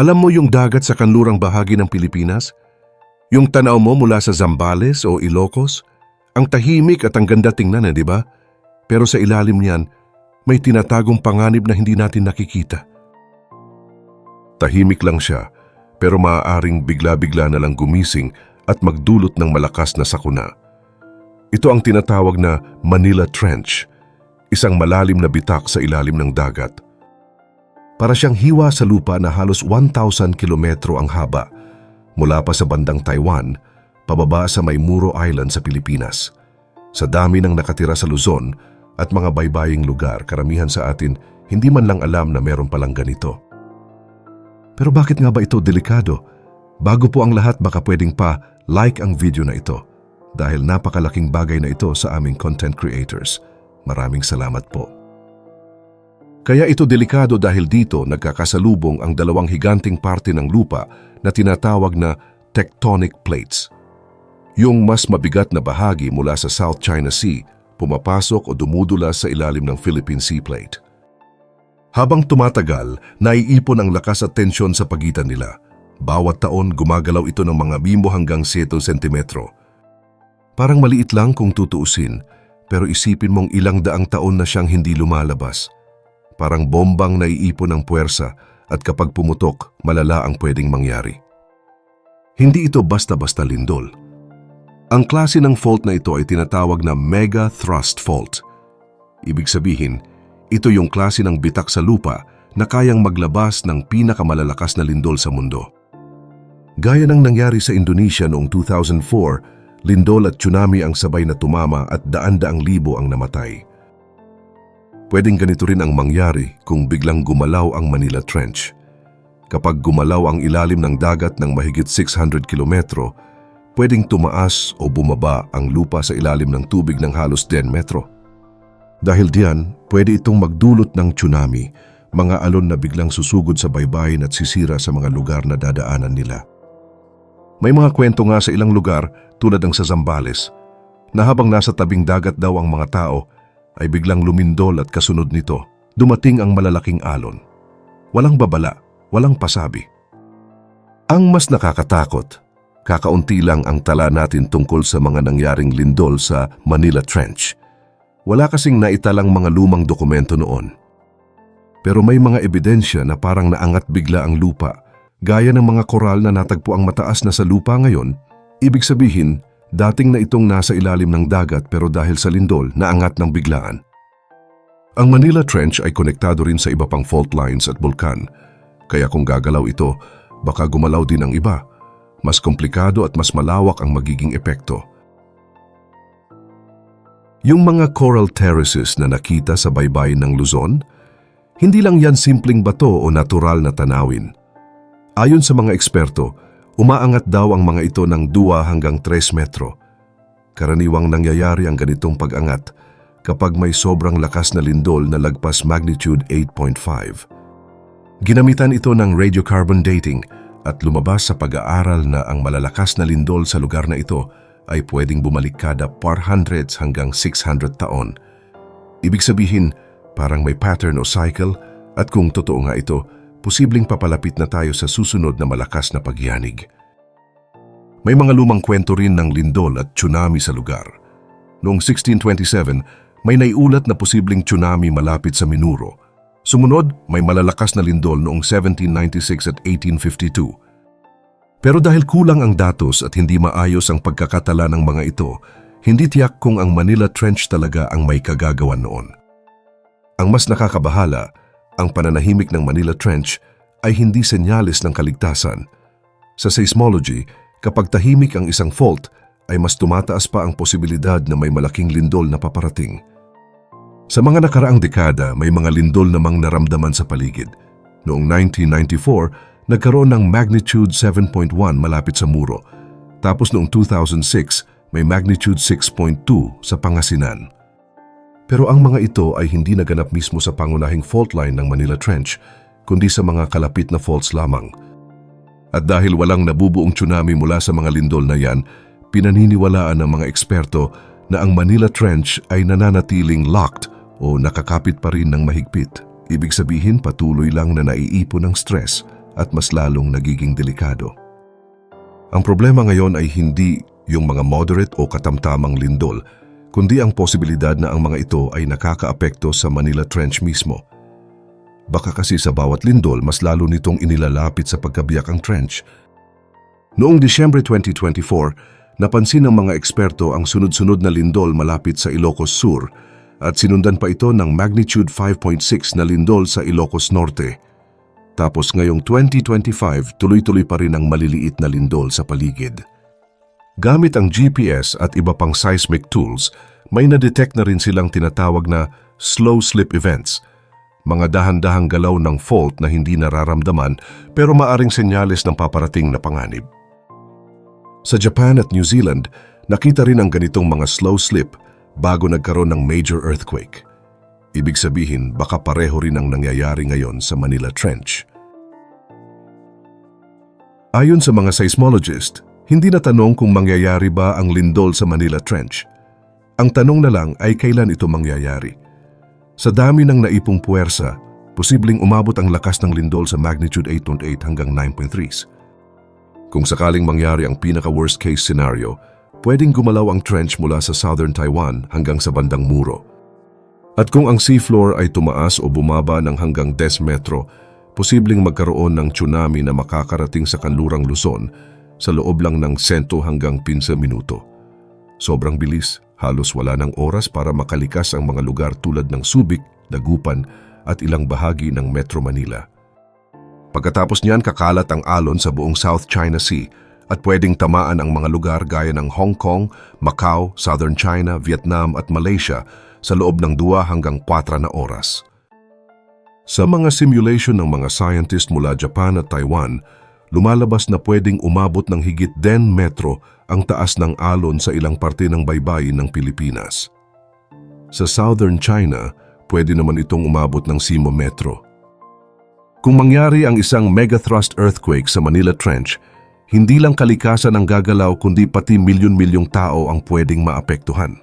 Alam mo yung dagat sa kanlurang bahagi ng Pilipinas? Yung tanaw mo mula sa Zambales o Ilocos? Ang tahimik at ang ganda tingnan eh, di ba? Pero sa ilalim niyan, may tinatagong panganib na hindi natin nakikita. Tahimik lang siya, pero maaaring bigla-bigla na lang gumising at magdulot ng malakas na sakuna. Ito ang tinatawag na Manila Trench, isang malalim na bitak sa ilalim ng dagat. Para siyang hiwa sa lupa na halos 1,000 kilometro ang haba, mula pa sa bandang Taiwan, pababa sa Maymuro Island sa Pilipinas. Sa dami ng nakatira sa Luzon at mga baybaying lugar, karamihan sa atin, hindi man lang alam na meron palang ganito. Pero bakit nga ba ito delikado? Bago po ang lahat baka pwedeng pa like ang video na ito dahil napakalaking bagay na ito sa aming content creators. Maraming salamat po. Kaya ito delikado dahil dito nagkakasalubong ang dalawang higanting parte ng lupa na tinatawag na tectonic plates. Yung mas mabigat na bahagi mula sa South China Sea pumapasok o dumudulas sa ilalim ng Philippine Sea Plate. Habang tumatagal, naiipon ang lakas at tensyon sa pagitan nila. Bawat taon gumagalaw ito ng mga bimbo hanggang 7 sentimetro. Parang maliit lang kung tutuusin, pero isipin mong ilang daang taon na siyang hindi lumalabas. Parang bombang naiipon ng puwersa at kapag pumutok, malala ang pwedeng mangyari. Hindi ito basta-basta lindol. Ang klase ng fault na ito ay tinatawag na mega thrust fault. Ibig sabihin, ito yung klase ng bitak sa lupa na kayang maglabas ng pinakamalalakas na lindol sa mundo. Gaya ng nangyari sa Indonesia noong 2004, lindol at tsunami ang sabay na tumama at daan-daang libo ang namatay. Pwedeng ganito rin ang mangyari kung biglang gumalaw ang Manila Trench. Kapag gumalaw ang ilalim ng dagat ng mahigit 600 kilometro, pwedeng tumaas o bumaba ang lupa sa ilalim ng tubig ng halos 10 metro. Dahil diyan, pwede itong magdulot ng tsunami, mga alon na biglang susugod sa baybayin at sisira sa mga lugar na dadaanan nila. May mga kwento nga sa ilang lugar tulad ng sa Zambales na habang nasa tabing dagat daw ang mga tao ay biglang lumindol at kasunod nito dumating ang malalaking alon. Walang babala, walang pasabi. Ang mas nakakatakot, kakaunti lang ang tala natin tungkol sa mga nangyaring lindol sa Manila Trench. Wala kasing naitalang mga lumang dokumento noon. Pero may mga ebidensya na parang naangat bigla ang lupa, gaya ng mga koral na natagpo ang mataas na sa lupa ngayon, ibig sabihin, dating na itong nasa ilalim ng dagat pero dahil sa lindol, naangat ng biglaan. Ang Manila Trench ay konektado rin sa iba pang fault lines at bulkan, kaya kung gagalaw ito, baka gumalaw din ang iba. Mas komplikado at mas malawak ang magiging epekto. Yung mga coral terraces na nakita sa baybayin ng Luzon, hindi lang yan simpleng bato o natural na tanawin. Ayon sa mga eksperto, umaangat daw ang mga ito ng 2 hanggang 3 metro. Karaniwang nangyayari ang ganitong pag-angat kapag may sobrang lakas na lindol na lagpas magnitude 8.5. Ginamitan ito ng radiocarbon dating at lumabas sa pag-aaral na ang malalakas na lindol sa lugar na ito ay pwedeng bumalik kada 400 hanggang 600 taon. Ibig sabihin, parang may pattern o cycle at kung totoo nga ito, posibleng papalapit na tayo sa susunod na malakas na pagyanig. May mga lumang kwento rin ng lindol at tsunami sa lugar. Noong 1627, may naiulat na posibleng tsunami malapit sa Minuro. Sumunod, may malalakas na lindol noong 1796 at 1852. Pero dahil kulang ang datos at hindi maayos ang pagkakatala ng mga ito, hindi tiyak kung ang Manila Trench talaga ang may kagagawan noon. Ang mas nakakabahala, ang pananahimik ng Manila Trench ay hindi senyales ng kaligtasan. Sa seismology, kapag tahimik ang isang fault, ay mas tumataas pa ang posibilidad na may malaking lindol na paparating. Sa mga nakaraang dekada, may mga lindol namang naramdaman sa paligid. Noong 1994, nagkaroon ng magnitude 7.1 malapit sa Muro. Tapos noong 2006, may magnitude 6.2 sa Pangasinan. Pero ang mga ito ay hindi naganap mismo sa pangunahing fault line ng Manila Trench, kundi sa mga kalapit na faults lamang. At dahil walang nabubuong tsunami mula sa mga lindol na yan, pinaniniwalaan ng mga eksperto na ang Manila Trench ay nananatiling locked o nakakapit pa rin ng mahigpit. Ibig sabihin patuloy lang na naiipon ng stress at mas lalong nagiging delikado. Ang problema ngayon ay hindi yung mga moderate o katamtamang lindol, kundi ang posibilidad na ang mga ito ay nakakaapekto sa Manila Trench mismo. Baka kasi sa bawat lindol mas lalo nitong inilalapit sa pagkabiyak ang trench. Noong Disyembre 2024, napansin ng mga eksperto ang sunod-sunod na lindol malapit sa Ilocos Sur at sinundan pa ito ng magnitude 5.6 na lindol sa Ilocos Norte. Tapos ngayong 2025, tuloy-tuloy pa rin ang maliliit na lindol sa paligid. Gamit ang GPS at iba pang seismic tools, may na-detect na rin silang tinatawag na slow slip events – mga dahan-dahang galaw ng fault na hindi nararamdaman pero maaring senyales ng paparating na panganib. Sa Japan at New Zealand, nakita rin ang ganitong mga slow slip bago nagkaroon ng major earthquake. Ibig sabihin, baka pareho rin ang nangyayari ngayon sa Manila Trench. Ayon sa mga seismologist, hindi na tanong kung mangyayari ba ang lindol sa Manila Trench. Ang tanong na lang ay kailan ito mangyayari. Sa dami ng naipong puwersa, posibleng umabot ang lakas ng lindol sa magnitude 8.8 hanggang 9.3. Kung sakaling mangyari ang pinaka-worst case scenario, pwedeng gumalaw ang trench mula sa southern Taiwan hanggang sa bandang Muro. At kung ang seafloor ay tumaas o bumaba ng hanggang 10 metro, posibleng magkaroon ng tsunami na makakarating sa kanlurang Luzon sa loob lang ng 10 hanggang 15 minuto. Sobrang bilis Halos wala ng oras para makalikas ang mga lugar tulad ng Subic, Dagupan at ilang bahagi ng Metro Manila. Pagkatapos niyan kakalat ang alon sa buong South China Sea at pwedeng tamaan ang mga lugar gaya ng Hong Kong, Macau, Southern China, Vietnam at Malaysia sa loob ng 2 hanggang 4 na oras. Sa mga simulation ng mga scientist mula Japan at Taiwan, lumalabas na pwedeng umabot ng higit 10 metro ang taas ng alon sa ilang parte ng baybayin ng Pilipinas. Sa southern China, pwede naman itong umabot ng simo metro. Kung mangyari ang isang megathrust earthquake sa Manila Trench, hindi lang kalikasan ang gagalaw kundi pati milyon-milyong tao ang pwedeng maapektuhan.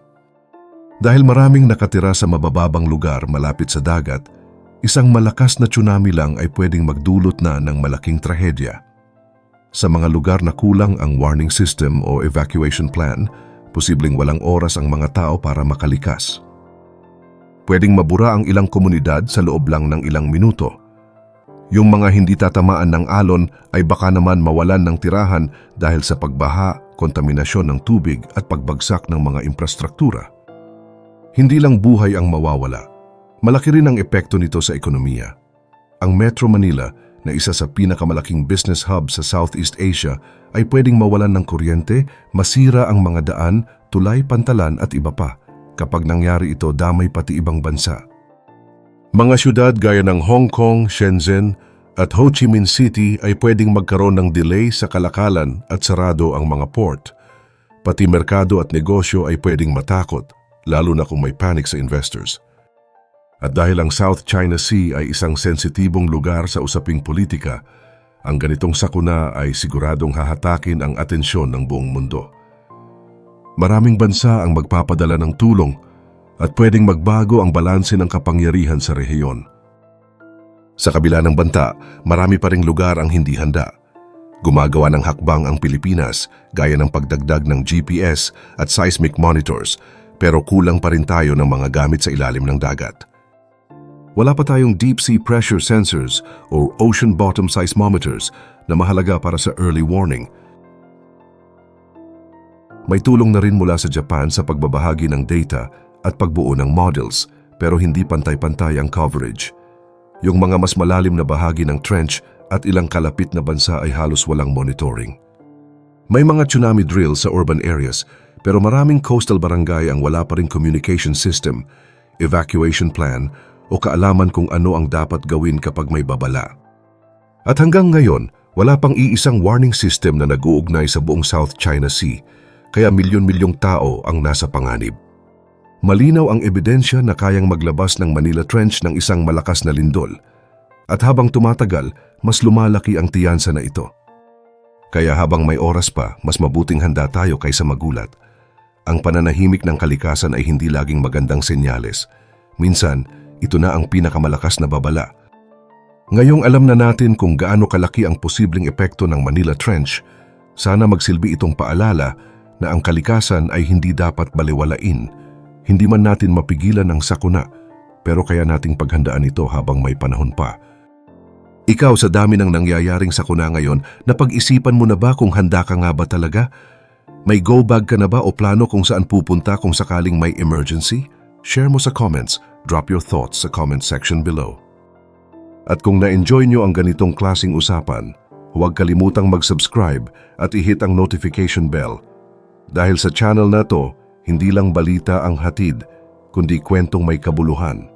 Dahil maraming nakatira sa mabababang lugar malapit sa dagat, isang malakas na tsunami lang ay pwedeng magdulot na ng malaking trahedya. Sa mga lugar na kulang ang warning system o evacuation plan, posibleng walang oras ang mga tao para makalikas. Pwedeng mabura ang ilang komunidad sa loob lang ng ilang minuto. Yung mga hindi tatamaan ng alon ay baka naman mawalan ng tirahan dahil sa pagbaha, kontaminasyon ng tubig at pagbagsak ng mga infrastruktura. Hindi lang buhay ang mawawala. Malaki rin ang epekto nito sa ekonomiya. Ang Metro Manila na isa sa pinakamalaking business hub sa Southeast Asia ay pwedeng mawalan ng kuryente, masira ang mga daan, tulay, pantalan at iba pa. Kapag nangyari ito, damay pati ibang bansa. Mga syudad gaya ng Hong Kong, Shenzhen at Ho Chi Minh City ay pwedeng magkaroon ng delay sa kalakalan at sarado ang mga port. Pati merkado at negosyo ay pwedeng matakot, lalo na kung may panic sa investors. At dahil ang South China Sea ay isang sensitibong lugar sa usaping politika, ang ganitong sakuna ay siguradong hahatakin ang atensyon ng buong mundo. Maraming bansa ang magpapadala ng tulong at pwedeng magbago ang balanse ng kapangyarihan sa rehiyon. Sa kabila ng banta, marami pa ring lugar ang hindi handa. Gumagawa ng hakbang ang Pilipinas gaya ng pagdagdag ng GPS at seismic monitors pero kulang pa rin tayo ng mga gamit sa ilalim ng dagat. Wala pa tayong deep sea pressure sensors o ocean bottom seismometers na mahalaga para sa early warning. May tulong na rin mula sa Japan sa pagbabahagi ng data at pagbuo ng models pero hindi pantay-pantay ang coverage. Yung mga mas malalim na bahagi ng trench at ilang kalapit na bansa ay halos walang monitoring. May mga tsunami drills sa urban areas pero maraming coastal barangay ang wala pa rin communication system, evacuation plan o kaalaman kung ano ang dapat gawin kapag may babala. At hanggang ngayon, wala pang iisang warning system na nag-uugnay sa buong South China Sea, kaya milyon-milyong tao ang nasa panganib. Malinaw ang ebidensya na kayang maglabas ng Manila Trench ng isang malakas na lindol. At habang tumatagal, mas lumalaki ang tiyansa na ito. Kaya habang may oras pa, mas mabuting handa tayo kaysa magulat. Ang pananahimik ng kalikasan ay hindi laging magandang senyales. Minsan, ito na ang pinakamalakas na babala. Ngayong alam na natin kung gaano kalaki ang posibleng epekto ng Manila Trench, sana magsilbi itong paalala na ang kalikasan ay hindi dapat baliwalain. Hindi man natin mapigilan ang sakuna, pero kaya nating paghandaan ito habang may panahon pa. Ikaw sa dami ng nangyayaring sakuna ngayon, napag-isipan mo na ba kung handa ka nga ba talaga? May go bag ka na ba o plano kung saan pupunta kung sakaling may emergency? Share mo sa comments. Drop your thoughts sa comment section below. At kung na-enjoy nyo ang ganitong klasing usapan, huwag kalimutang mag-subscribe at i-hit ang notification bell. Dahil sa channel na to, hindi lang balita ang hatid, kundi kwentong may kabuluhan.